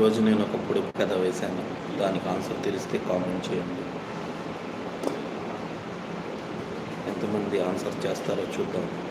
ఈరోజు నేను ఒక పొడుపు కథ వేశాను. దానికి ఆన్సర్ తెలిస్తే కామెంట్ చేయండి. ఎంతమంది ఆన్సర్ చేస్తారో చూద్దాం.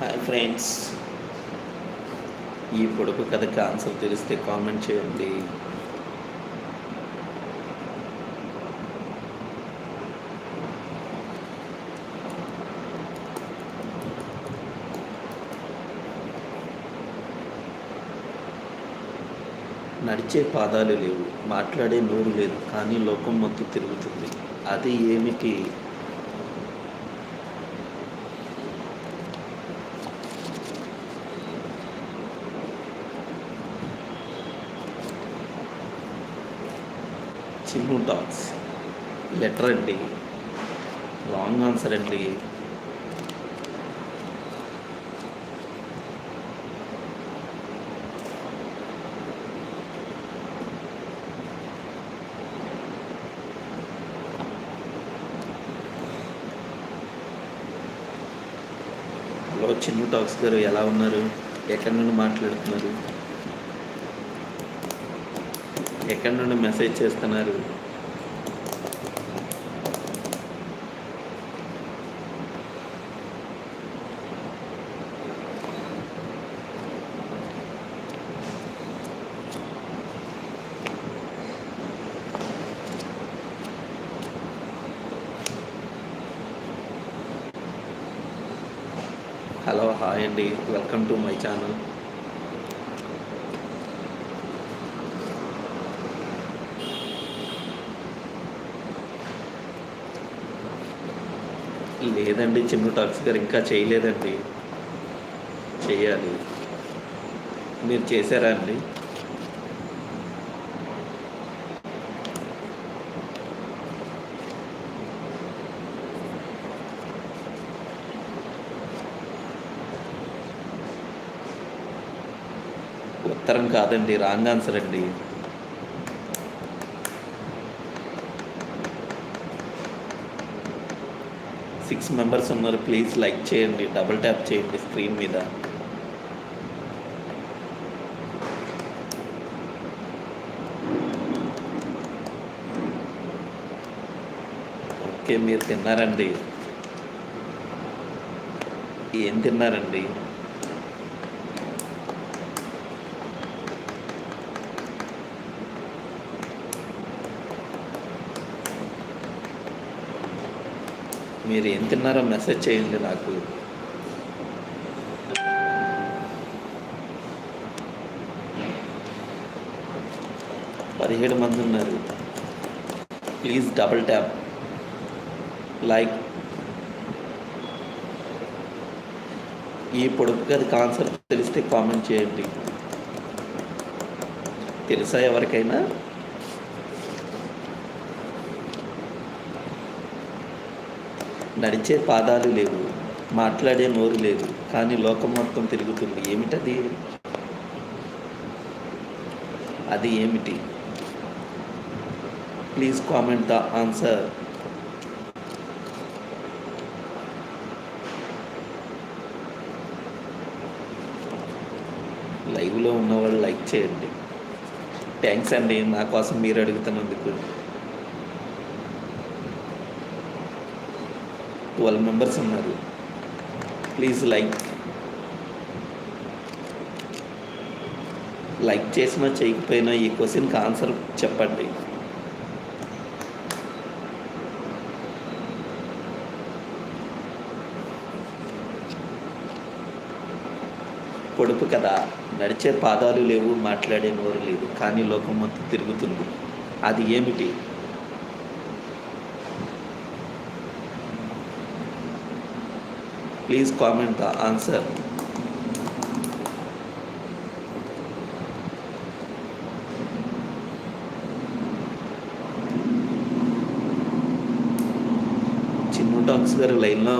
హాయ్ ఫ్రెండ్స్ ఈ పొడుపు కథకి ఆన్సర్ తెలిస్తే కామెంట్ చేయండి. నడిచే పాదాలు లేవు మాట్లాడే నోరు లేదు కానీ లోకం మొత్తం తిరుగుతుంది. అది ఏమిటి? చిన్ను టాక్స్ లెటర్ అండి రాంగ్ ఆన్సర్ అండి హలో చిన్ను టాక్స్ గారు ఎలా ఉన్నారు? ఎక్కడి నుండి మాట్లాడుతున్నారు? ఎక్కడి నుండి మెసేజ్ చేస్తున్నారు హలో హాయ్ అండి వెల్కమ్ టు మై ఛానల్ లేదండి చిన్న టాక్స్ గారు ఇంకా చేయలేదండి. చేయాలి. మీరు చేశారా అండి? ఉత్తరం కాదండి రాంగ్ ఆన్సర్ అండి. సిక్స్ మెంబర్స్ ఉన్నారు ప్లీజ్ లైక్ చేయండి డబుల్ ట్యాప్ చేయండి స్క్రీన్ మీద. ఓకే మీరు తిన్నారండి. ఏం తిన్నారండి? మీరు ఏం తిన్నారో మెసేజ్ చేయండి నాకు. పదిహేడు మంది ఉన్నారు. ప్లీజ్ డబుల్ ట్యాప్ లైక్ ఈ పొడుపు గది కాన్సెప్ట్ తెలిస్తే కామెంట్ చేయండి. తెలుసా ఎవరికైనా? నడిచే పాదాలు లేవు మాట్లాడే నోరు లేదు కానీ లోకం మొత్తం తిరుగుతుంది. ఏమిటది? అది ఏమిటి? Please comment the answer. లైవ్లో ఉన్నవాళ్ళు లైక్ చేయండి. థ్యాంక్స్ అండి నా కోసం మీరు అడుగుతున్నందుకు. ట్వెల్వ్ మెంబర్స్ ఉన్నారు. Please like. లైక్ చేసినా చేయకపోయినా ఈ క్వశ్చన్కి ఆన్సర్ చెప్పండి. పొడుపు కదా. నడిచే పాదాలు లేవు మాట్లాడే నోరు లేదు కానీ లోకం మొత్తం తిరుగుతుంది. అది ఏమిటి? Please comment the answer Chinnu talks గారు లైన్లో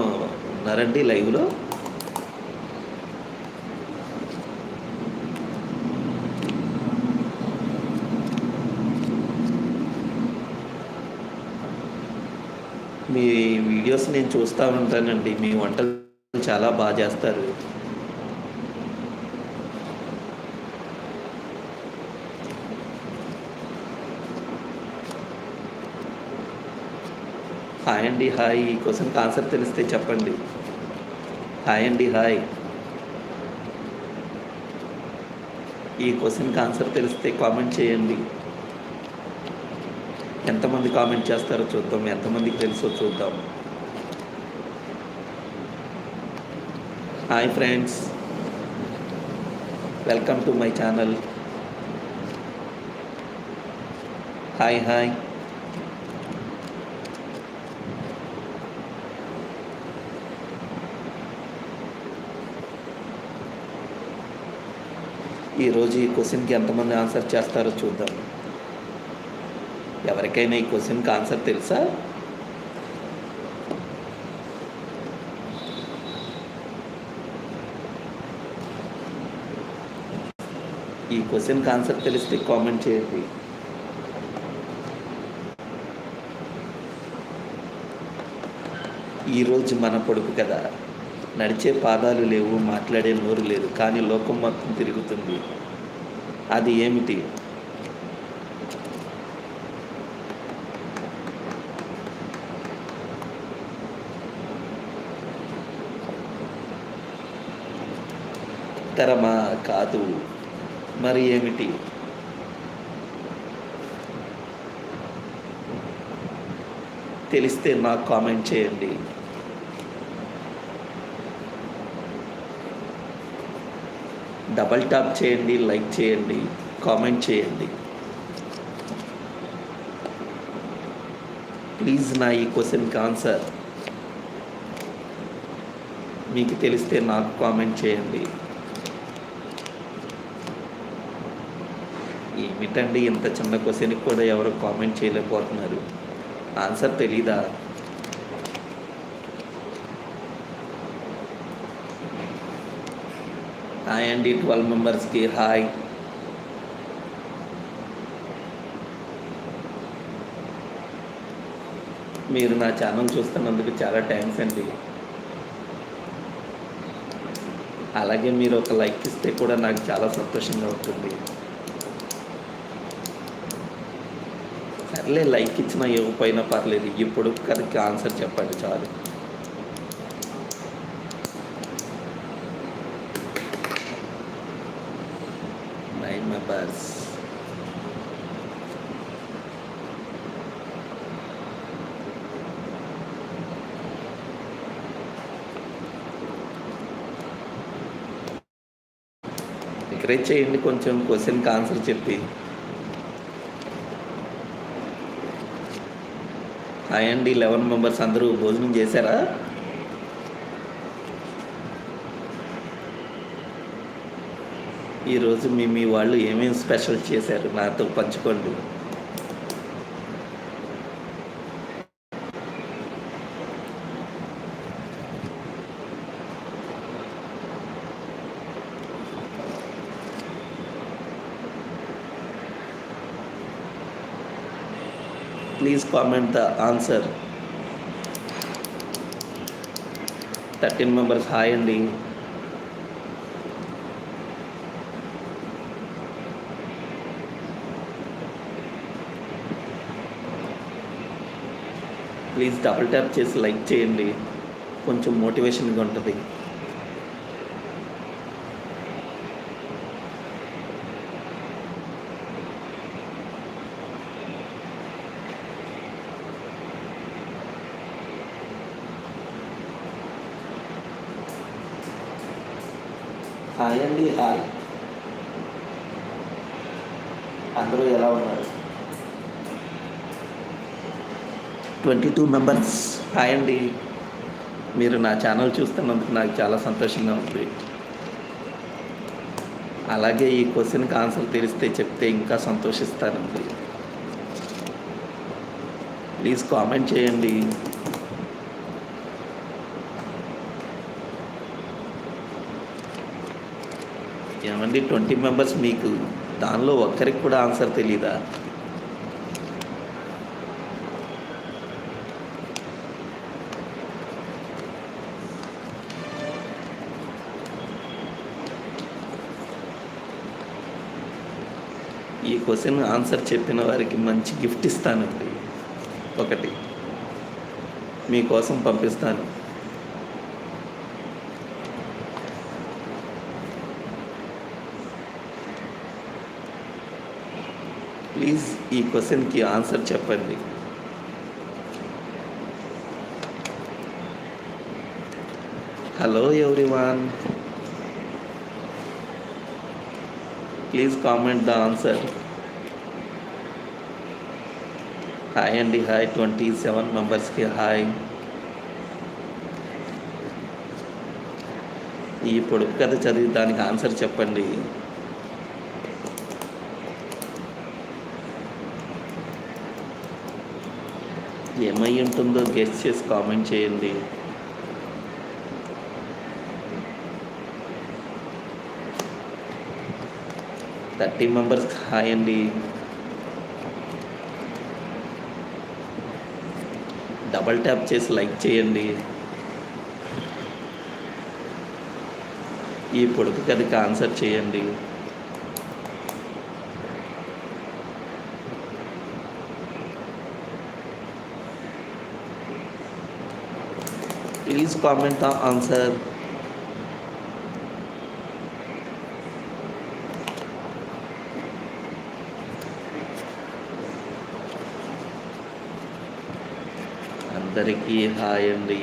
ఉన్నారండి లైవ్లో మీ వీడియోస్ నేను చూస్తూ ఉంటానండి మీ వంటలు చాలా బాగా చేస్తారు. హాయ్ అండి హాయ్. ఈ క్వశ్చన్ కాన్సర్ తెలిస్తే చెప్పండి. హాయ్ అండి హాయ్. ఈ క్వశ్చన్కి ఆన్సర్ తెలిస్తే కామెంట్ చేయండి. ఎంతమంది కామెంట్ చేస్తారో చూద్దాం. ఎంతమందికి తెలుసో చూద్దాం. Hi friends welcome to my channel hi hi ఈరోజు ఈ క్వశ్చన్కి ఎంతమంది ఆన్సర్ చేస్తారో చూద్దాం. ఎవరికైనా ఈ క్వశ్చన్కి ఆన్సర్ తెలుసా ఈ క్వశ్చన్కి ఆన్సర్ తెలిస్తే కామెంట్ చేయండి ఈరోజు మన పొడుపు కదా నడిచే పాదాలు లేవు మాట్లాడే నోరు లేదు కానీ లోకం మొత్తం తిరుగుతుంది. అది ఏమిటి తరమా కాదు మరి ఏమిటి? తెలిస్తే నాకు కామెంట్ చేయండి. డబల్ టాప్ చేయండి లైక్ చేయండి కామెంట్ చేయండి. ప్లీజ్ నా ఈ క్వశ్చన్కి ఆన్సర్. మీకు తెలిస్తే నాకు కామెంట్ చేయండి. ఏమిటండి ఇంత చిన్న క్వశ్చన్కి కూడా ఎవరు కామెంట్ చేయలేకపోతున్నారు. ఆన్సర్ తెలీదా? హాయ్ అండి ట్వెల్వ్ మెంబర్స్కి హాయ్ మీరు నా ఛానల్ చూస్తున్నందుకు చాలా థ్యాంక్స్ అండి. అలాగే మీరు ఒక లైక్ ఇస్తే కూడా నాకు చాలా సంతోషంగా ఉంటుంది. సర్లే లైక్ ఇచ్చినా ఇవ్వకపోయినా పర్లేదు. ఇప్పుడు కనుక ఆన్సర్ చెప్పండి చాలు. నైన్ మెంబర్స్ ఎంకరేజ్ చేయండి కొంచెం క్వశ్చన్కి ఆన్సర్ చెప్పి. అయండి లెవెన్ మెంబర్స్ అందరూ భోజనం చేశారా? ఈరోజు మీ మీ వాళ్ళు ఏమేమి స్పెషల్ చేశారు? నాతో పంచుకోండి. Please comment the answer thirteen members hi అండి ప్లీజ్ డబుల్ ట్యాప్ చేసి లైక్ చేయండి. కొంచెం మోటివేషన్గా ఉంటుంది. హాయ్ అండి హాయ్. అందరూ ఎలా ఉన్నారు? Twenty two members. హాయ్ అండి మీరు నా ఛానల్ చూస్తున్నందుకు నాకు చాలా సంతోషంగా ఉంది. అలాగే ఈ క్వశ్చన్కి ఆన్సర్ తెలిస్తే చెప్తే ఇంకా సంతోషిస్తానండి. ప్లీజ్ కామెంట్ చేయండి. ఏమండి? ట్వంటీ మెంబర్స్ మీకు దానిలో ఒక్కరికి కూడా ఆన్సర్ తెలీదా? ఈ క్వశ్చన్ ఆన్సర్ చెప్పిన వారికి మంచి గిఫ్ట్ ఇస్తానండి. ఒకటి. మీకోసం పంపిస్తాను. ప్లీజ్ ఈ క్వశ్చన్కి ఆన్సర్ చెప్పండి. Hello everyone. Please comment the answer. Hi అండి హాయ్ ట్వంటీ సెవెన్ మెంబర్స్కి హాయ్. ఈ పొడుపు కథ చదివి దానికి ఆన్సర్ చెప్పండి. ఏమై ఉంటుందో గెస్ట్ చేసి కామెంట్ చేయండి. థర్టీ మెంబర్స్ హాయ్ అండి డబల్ ట్యాప్ చేసి లైక్ చేయండి. ఈ పొడుపు కథకి ఆన్సర్ చేయండి. ప్లీజ్ కామెంట్ ద ఆన్సర్ అందరికీ హాయ్ అండి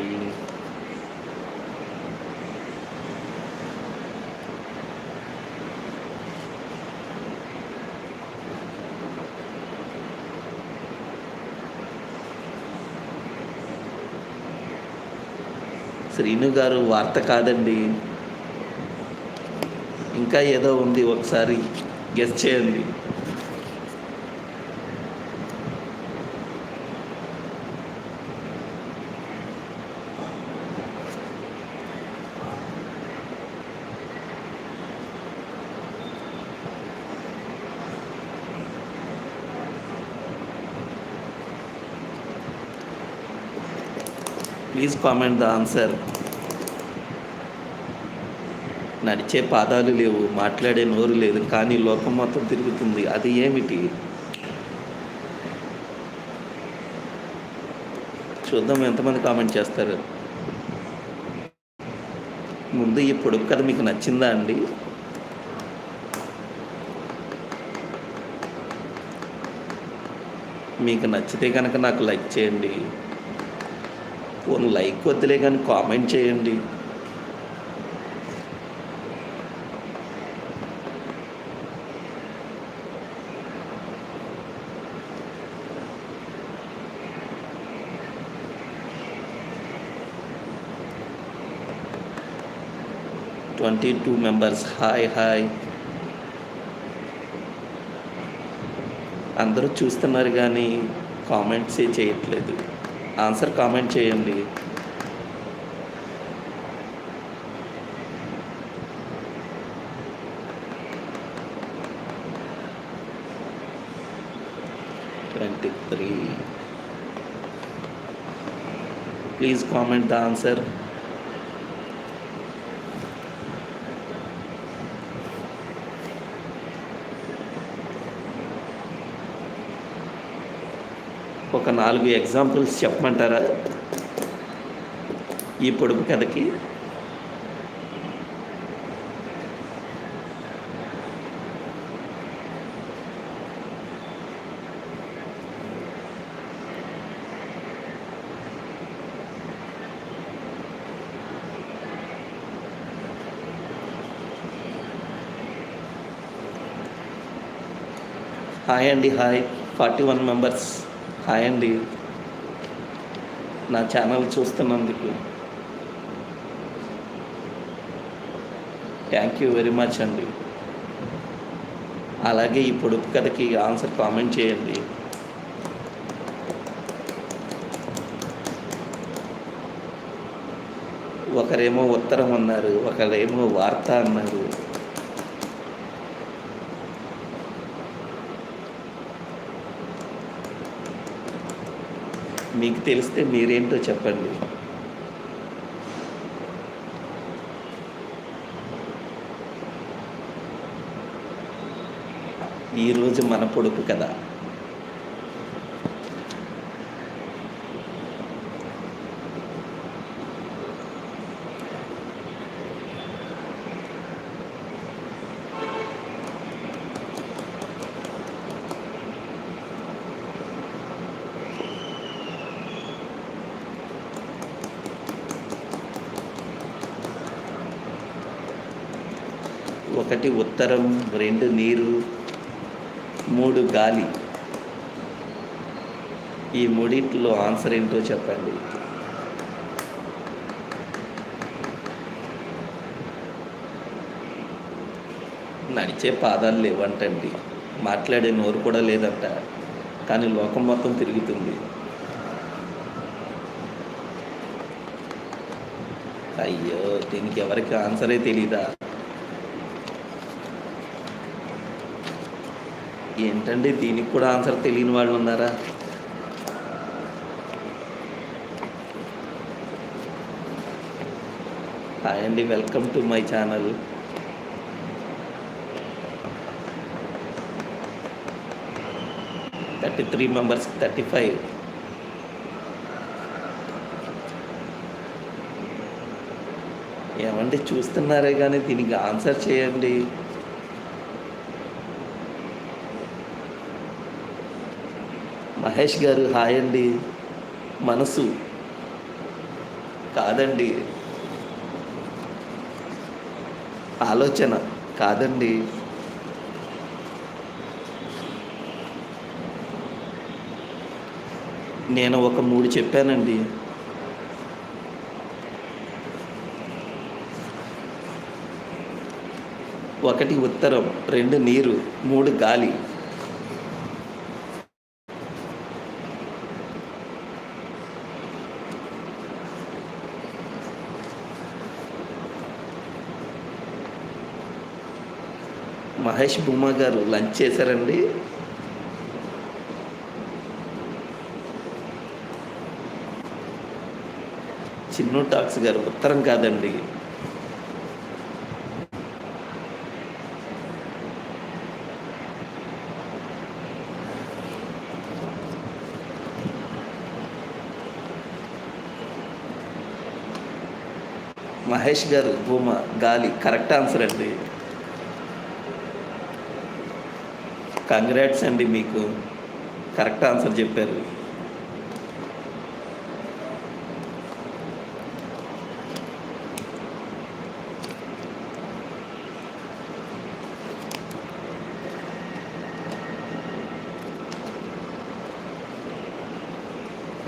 శ్రీను గారు వార్త కాదండి. ఇంకా ఏదో ఉంది ఒకసారి గెస్ చేయండి. Please comment the answer. నడిచే పాదాలు లేవు మాట్లాడే నోరు లేదు కానీ లోకం మొత్తం తిరుగుతుంది. అది ఏమిటి? చూద్దాం ఎంతమంది కామెంట్ చేస్తారు. ముందు ఈ పొడుపు కథ మీకు నచ్చిందా అండి? మీకు నచ్చితే కనుక నాకు లైక్ చేయండి. పోను లైక్ వద్దులే కానీ కామెంట్ చేయండి. Twenty two members hi hi. అందరూ చూస్తున్నారు కానీ కామెంట్సే చేయట్లేదు. ఆన్సర్ కామెంట్ చేయండి. Twenty three. Please comment the answer ఒక నాలుగు ఎగ్జాంపుల్స్ చెప్పమంటారా? ఈ పొడుపు కథకి. హాయ్ అండి హాయ్. Forty one members. అండి. నా ఛానల్ చూస్తున్నందుకు థ్యాంక్ యూ వెరీ మచ్ అండి. అలాగే ఈ పొడుపు కథకి ఆన్సర్ కామెంట్ చేయండి. ఒకరేమో ఉత్తరం అన్నారు ఒకరేమో వార్త అన్నారు. మీకు తెలిస్తే మీరేంటో చెప్పండి. ఈరోజు మన పొడుపు కదా ఒకటి ఉత్తరం రెండు నీరు మూడు గాలి. ఈ మూడింటిలో ఆన్సర్ ఏంటో చెప్పండి. నడిచే పాదాలు లేవంటండి. మాట్లాడే నోరు కూడా లేదంట. కానీ లోకం మొత్తం తిరుగుతుంది. అయ్యో దీనికి ఎవరికి ఆన్సరే తెలీదా? ఏంటండి దీనికి కూడా ఆన్సర్ తెలియని వాళ్ళు ఉన్నారా? హాయ్ అండి welcome to my channel. Thirty three members thirty five ఏమండి చూస్తున్నారే కానీ దీనికి ఆన్సర్ చేయండి. మహేష్ గారు హాయ్ అండి. మనసు కాదండి. ఆలోచన కాదండి. నేను ఒక మూడు చెప్పానండి. ఒకటి ఉత్తరం రెండు నీరు మూడు గాలి. మహేష్ భూమా గారు లంచ్ చేశారండి. చిన్ను టాక్స్ గారు ఉత్తరం కాదండి. మహేష్ గారు భూమ గాలి కరెక్ట్ ఆన్సర్ అండి. కంగ్రాట్స్ అండి మీకు. కరెక్ట్ ఆన్సర్ చెప్పారు.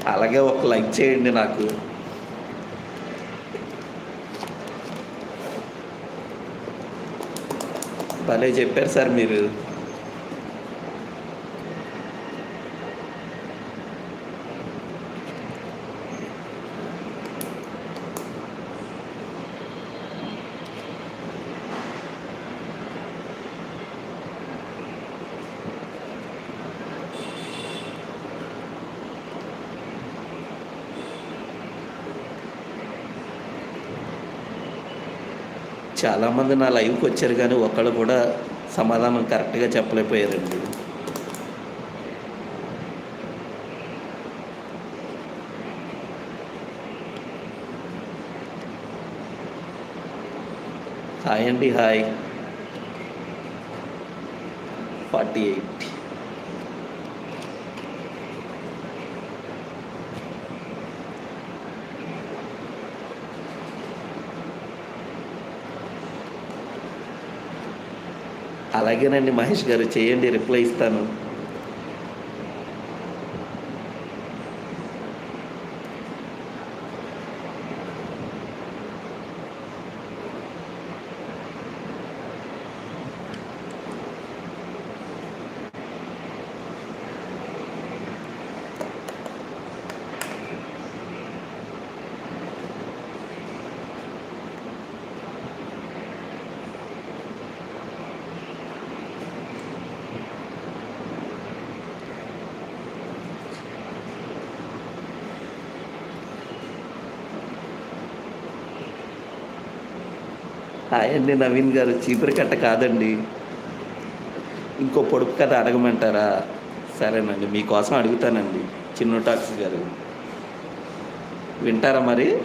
అలాగే ఒక లైక్ చేయండి నాకు. భలే చెప్పారు సార్ మీరు. చాలామంది నా లైవ్కి వచ్చారు కానీ ఒక్కళ్ళు కూడా సమాధానం కరెక్ట్గా చెప్పలేకపోయారండి. హాయ్ అండి హాయ్. Forty eight. అలాగేనండి మహేష్ గారు చేయండి రిప్లై ఇస్తాను. అండి నవీన్ గారు చీపురు కట్ట కాదండి. ఇంకో పొడుపు కథ అడగమంటారా? సరేనండి మీకోసం అడుగుతానండి చిన్న టాక్స్ గారు. వింటారా మరి?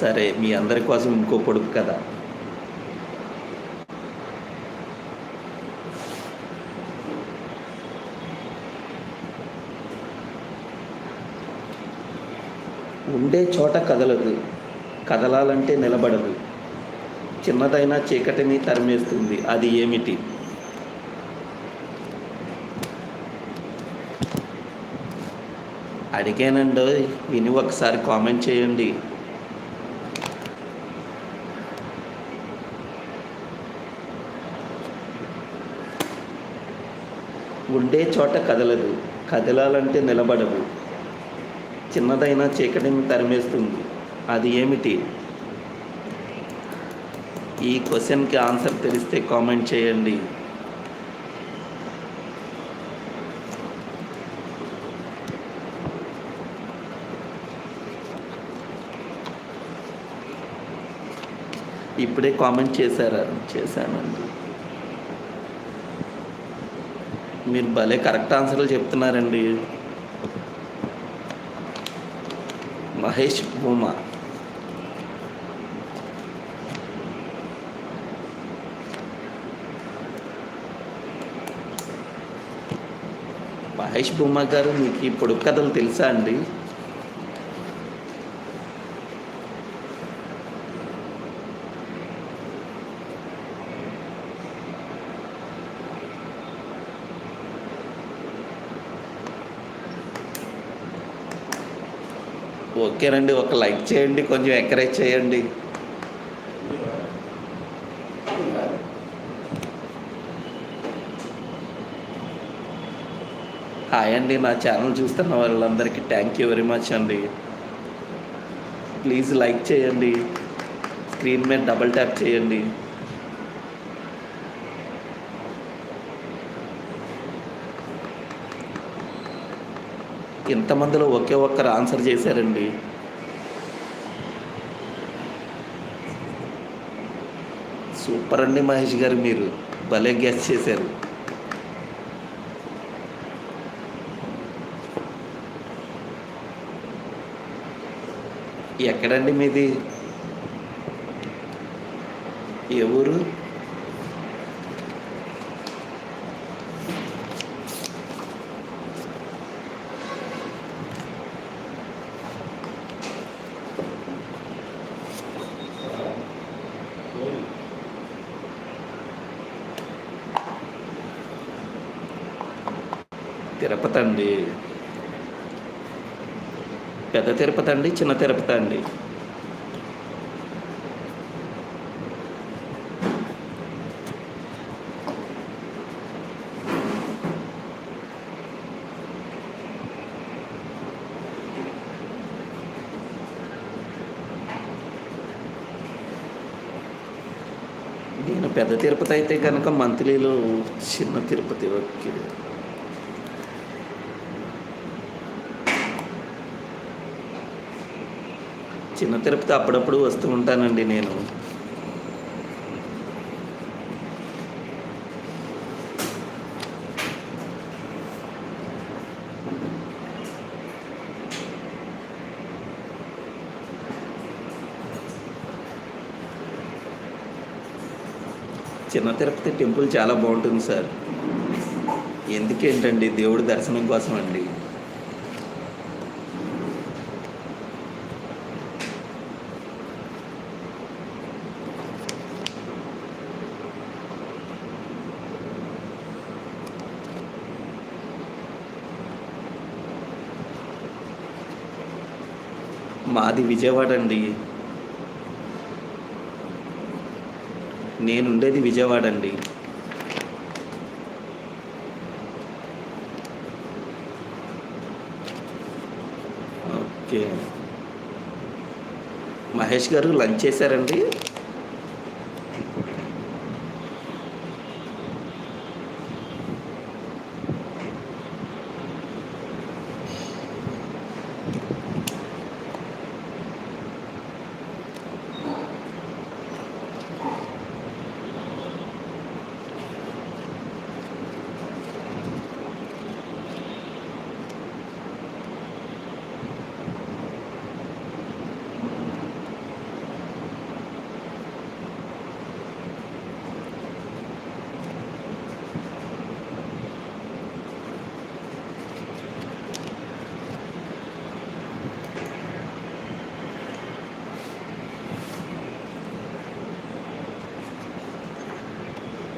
సరే మీ అందరి కోసం ఇంకో పొడుపు కదా ఉండే చోట కదలదు. కదలాలంటే నిలబడదు. చిన్నదైన చీకటిని తరిమేస్తుంది. అది ఏమిటి? అడిగానండి విని ఒకసారి కామెంట్ చేయండి. ఉండే చోట కదలదు. కదలాలంటే నిలబడదు. చిన్నదైన చీకటిని తరిమేస్తుంది. అది ఏమిటి? ఈ క్వశ్చన్కి ఆన్సర్ తెలిస్తే కామెంట్ చేయండి. ఇప్పుడే కామెంట్ చేశారా? చేశానండి. మీరు భలే కరెక్ట్ ఆన్సర్లు చెప్తున్నారండి. మహేష్ భూమా మహేష్ భూమా గారు మీకు ఇప్పుడు కథలు తెలుసా అండి ఓకేనండి ఒక లైక్ చేయండి కొంచెం ఎంకరేజ్ చేయండి. హాయ్ అండి నా ఛానల్ చూస్తున్న వాళ్ళందరికీ థ్యాంక్ యూ వెరీ మచ్ అండి. ప్లీజ్ లైక్ చేయండి. స్క్రీన్ మీద డబల్ ట్యాప్ చేయండి. ఇంతమందిలో ఒకే ఒక్కరు ఆన్సర్ చేశారండి. సూపర్ అండి మహేష్ గారు మీరు భలే గ్యాస్ చేశారు. ఎక్కడండి మీది? ఏ ఊరు తిరుపతి అండి. పెద్ద తిరుపతి అండి చిన్న తిరుపతి అండి. నేను పెద్ద తిరుపతి అయితే కనుక మంత్లీలో చిన్న తిరుపతి ఓకే చిన్న తిరుపతి అప్పుడప్పుడు వస్తూ ఉంటానండి నేను. చిన్న తిరుపతి టెంపుల్ చాలా బాగుంటుంది సార్. ఎందుకేంటండి దేవుడి దర్శనం కోసం అండి మాది విజయవాడ అండి. నేను ఉండేది విజయవాడ అండి. ఓకే. మహేష్ గారు లంచ్ చేశారండి?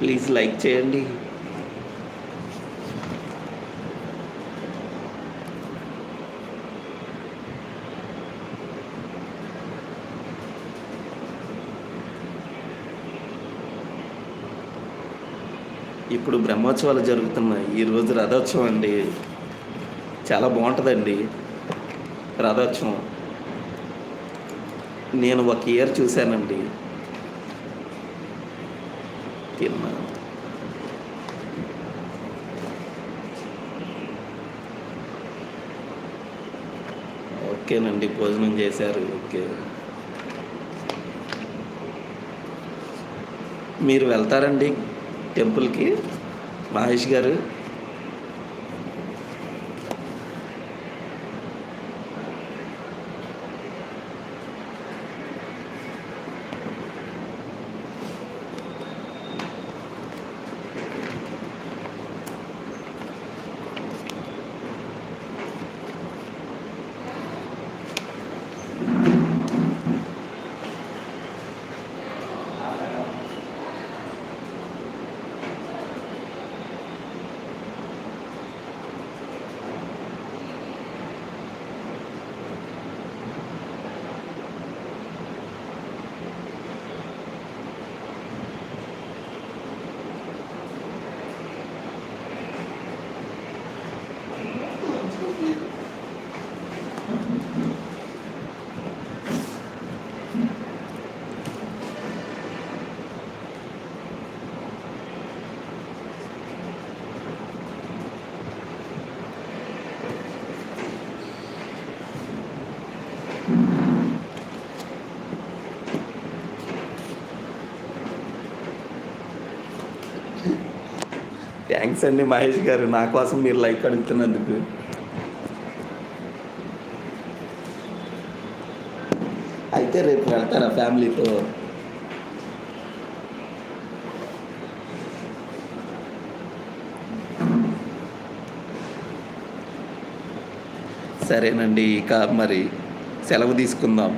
ప్లీజ్ లైక్ చేయండి ఇప్పుడు బ్రహ్మోత్సవాలు జరుగుతున్నాయి. ఈరోజు రథోత్సవం అండి. చాలా బాగుంటుందండి. రథోత్సవం. నేను ఒక ఇయర్ చూశానండి. ఓకేనండి భోజనం చేశారు ఓకే. మీరు వెళ్తారండి టెంపుల్కి మహేష్ గారు. థ్యాంక్స్ అండి మహేష్ గారు. నా కోసం మీరు లైక్ అడుగుతున్నందుకు. అయితే రేపు వెళ్తారా ఫ్యామిలీతో? సరేనండి ఇక మరి సెలవు తీసుకుందాం.